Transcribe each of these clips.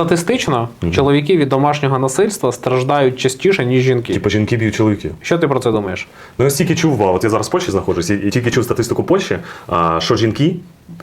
Статистично чоловіки від домашнього насильства страждають частіше, ніж жінки. Типу жінки б'ють чоловіків. Що ти про це думаєш? Ну, я стільки чув, от я зараз в Польщі знаходжусь, і, і тільки чув статистику Польщі, що жінки.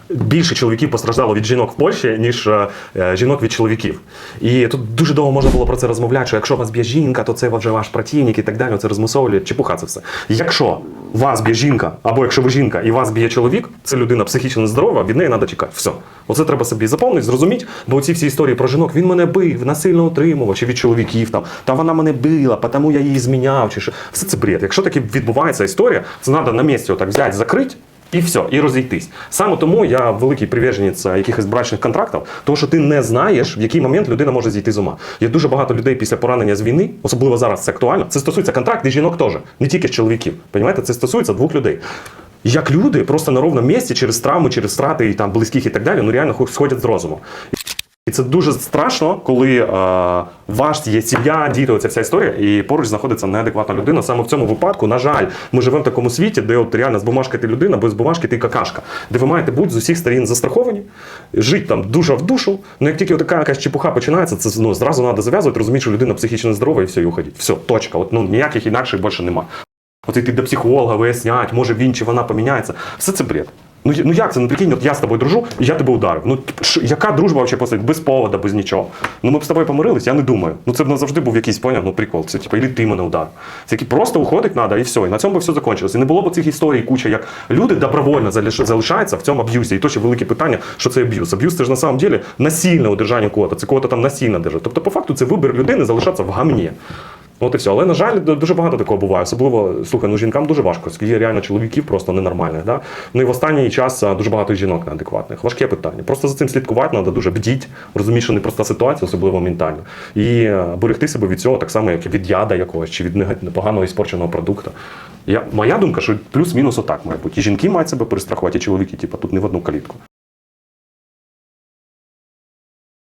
Більше чоловіків постраждало від жінок в Польщі, ніж е, е, жінок від чоловіків. І тут дуже довго можна було про це розмовляти, що якщо вас б'є жінка, то це вже ваш противник і так далі. Це розмусовує, чепуха це все. Якщо вас б'є жінка, або якщо ви жінка і вас б'є чоловік, це людина психічно нездорова, від неї треба чекати. Все. Оце треба собі заповнити, зрозуміти, бо ці всі історії про жінок, він мене бив, насильно отримував, чи від чоловіків там, та вона мене била, тому я її зміняв, чи що. Все це бред. Якщо таке відбувається історія, це треба на місці отак взяти, закрити. І все, і розійтись. Саме тому я великий приверженець якихось брачних контрактів, тому що ти не знаєш, в який момент людина може зійти з ума. Є дуже багато людей після поранення з війни, особливо зараз це актуально. Це стосується контрактів і жінок теж, не тільки з чоловіків. Понімаєте, це стосується двох людей. Як люди просто на ровному місці через травми, через страти і там близьких і так далі, ну реально сходять з розуму. І це дуже страшно, коли е, у вас є сім'я, діти, оця вся історія, і поруч знаходиться неадекватна людина. Саме в цьому випадку, на жаль, ми живемо в такому світі, де от реально з бумажки ти людина, без бумажки ти какашка, де ви маєте бути з усіх сторін застраховані, жити там душа в душу. Ну як тільки така якась чепуха починається, це ну, зразу треба зав'язувати, розуміти, що людина психічно здорова і все, і уходить. Все, точка. От, ну, ніяких інакших більше нема. От йти до психолога, вияснять, може він чи вона поміняється. Все це бред. Ну, ну як це? Ну прикинь, от я з тобою дружу, і я тебе ударив. Ну ш- яка дружба взагалі посадить? Без повода, без нічого. Ну ми б з тобою помирились, я не думаю. Ну це б не завжди був якийсь поняв, ну прикол. Це типу, і ти мене ударив. Це який просто уходить треба, і все. І на цьому би все закінчилось. І не було б цих історій куча, як люди добровольно залишаються в цьому аб'юзі. І то ще велике питання, що це аб'юз. Аб'юз це ж на самом деле насильне удержання кого-то. Це кого-то там насильно держать. Тобто, по факту, це вибір людини залишатися в гамні. От і все. Але, на жаль, дуже багато такого буває. Особливо, слухай, ну жінкам дуже важко. Скільки реально чоловіків просто ненормальних. Да? Ну і в останній час дуже багато жінок неадекватних. Важке питання. Просто за цим слідкувати треба дуже бдіть, розуміти, що непроста ситуація, особливо ментально. І берегти себе від цього так само, як від яда якогось чи від нега- поганого іспорченого продукту. Я, моя думка, що плюс-мінус отак має бути. І жінки мають себе перестрахувати, і чоловіки, типу, тут не в одну калітку.